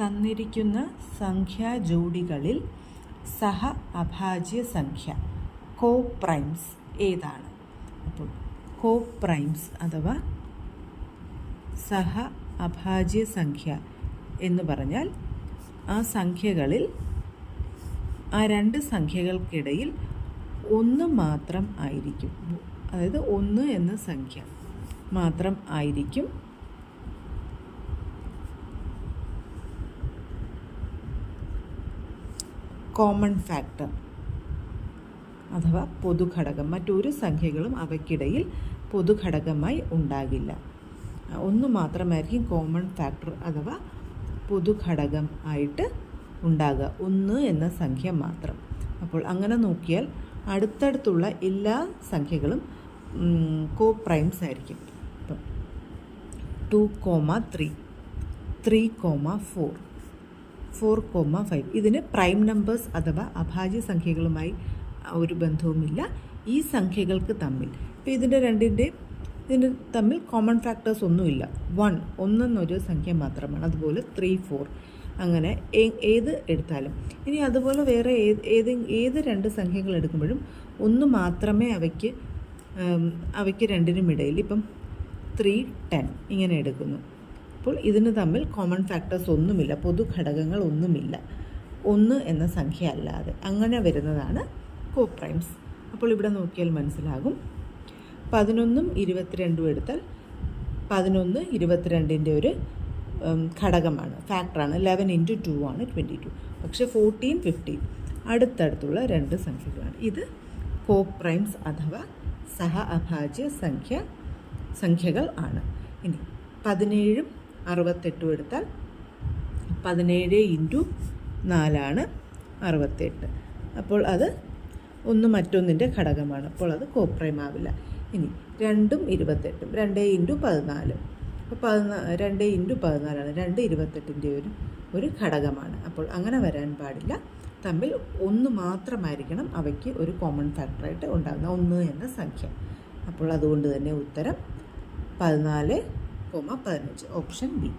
തന്നിരിക്കുന്ന സംഖ്യാ ജോഡികളിൽ സഹ അഭാജ്യ സംഖ്യ കോ പ്രൈംസ് ഏതാണ്? അപ്പോൾ കോ പ്രൈംസ് അഥവാ സഹ അഭാജ്യ സംഖ്യ എന്ന് പറഞ്ഞാൽ ആ സംഖ്യകളിൽ ആ രണ്ട് സംഖ്യകൾക്കിടയിൽ ഒന്ന് മാത്രം ആയിരിക്കും. അതായത് ഒന്ന് എന്ന സംഖ്യ മാത്രം ആയിരിക്കും കോമൺ ഫാക്ടർ അഥവാ പൊതുഘടകം. മറ്റൊരു സംഖ്യകളും അവയ്ക്കിടയിൽ പൊതുഘടകമായി ഉണ്ടാകില്ല. ഒന്ന് മാത്രമായിരിക്കും കോമൺ ഫാക്ടർ അഥവാ പൊതുഘടകം ആയിട്ട് ഉണ്ടാകുക. ഒന്ന് എന്ന സംഖ്യ മാത്രം. അപ്പോൾ അങ്ങനെ നോക്കിയാൽ അടുത്തടുത്തുള്ള എല്ലാ സംഖ്യകളും കോ പ്രൈംസ് ആയിരിക്കും. ഇപ്പം two comma three three comma four four comma five. ഇതിന് പ്രൈം നമ്പേഴ്സ് അഥവാ അഭാജ്യ സംഖ്യകളുമായി ഒരു ബന്ധവുമില്ല. ഈ സംഖ്യകൾക്ക് തമ്മിൽ. ഇപ്പോൾ ഇതിന്റെ രണ്ടിന്റെ ഇതിന് തമ്മിൽ കോമൺ ഫാക്ടേഴ്സ് ഒന്നുമില്ല. വൺ ഒന്നെന്നൊരു സംഖ്യ മാത്രമാണ്. അതുപോലെ ത്രീ ഫോർ അങ്ങനെ ഏത് എടുത്താലും. ഇനി അതുപോലെ വേറെ ഏത് ഏത് ഏത് രണ്ട് സംഖ്യകൾ എടുക്കുമ്പോഴും ഒന്ന് മാത്രമേ അവയ്ക്ക് അവയ്ക്ക് രണ്ടിനും ഇടയിൽ. ഇപ്പം ത്രീ ടെൻ ഇങ്ങനെ എടുക്കുന്നു. അപ്പോൾ ഇതിന് തമ്മിൽ കോമൺ ഫാക്ടേഴ്സ് ഒന്നുമില്ല പൊതു ഘടകങ്ങൾ ഒന്നുമില്ല. ഒന്ന് എന്ന സംഖ്യ അല്ലാതെ. അങ്ങനെ വരുന്നതാണ് കോപ്രൈംസ് അപ്പോൾ ഇവിടെ നോക്കിയാൽ മനസ്സിലാകും. പതിനൊന്നും ഇരുപത്തിരണ്ടും എടുത്താൽ പതിനൊന്ന് ഇരുപത്തിരണ്ടിന്റെ ഒരു ഘടകമാണ്. ഫാക്ടറാണ് ലെവൻ ഇന്റു ടു ആണ് ട്വന്റി ടു പക്ഷേ ഫോർട്ടീൻ ഫിഫ്റ്റീൻ അടുത്തടുത്തുള്ള രണ്ട് സംഖ്യകളാണ്. ഇത് കോപ്രൈംസ് അഥവാ സഹ അഭാജ്യ സംഖ്യ സംഖ്യകൾ ആണ്. ഇനി പതിനേഴും അറുപത്തെട്ടും എടുത്താൽ പതിനേഴ് ഇന്റു നാലാണ് അറുപത്തെട്ട്. അപ്പോൾ അത് ഒന്ന് മറ്റൊന്നിന്റെ ഘടകമാണ്. അപ്പോൾ അത് കോപ്രൈം ആവില്ല. ഇനി രണ്ടും ഇരുപത്തെട്ടും. രണ്ട് ഇന്റു പതിനാല്. അപ്പോൾ പതിനാ രണ്ട് ഇന്റു പതിനാലാണ്. രണ്ട് ഇരുപത്തെട്ടിന്റെ ഒരു ഒരു ഘടകമാണ്. അപ്പോൾ അങ്ങനെ വരാൻ പാടില്ല. തമ്മിൽ ഒന്ന് മാത്രമായിരിക്കണം അവയ്ക്ക് ഒരു കോമൺ ഫാക്ടറായിട്ട് ഉണ്ടാകുന്ന ഒന്ന് എന്ന സംഖ്യ. അപ്പോൾ അതുകൊണ്ട് തന്നെ ഉത്തരം പതിനാല് પિડ કોમા પર જ ઓપ્શન બી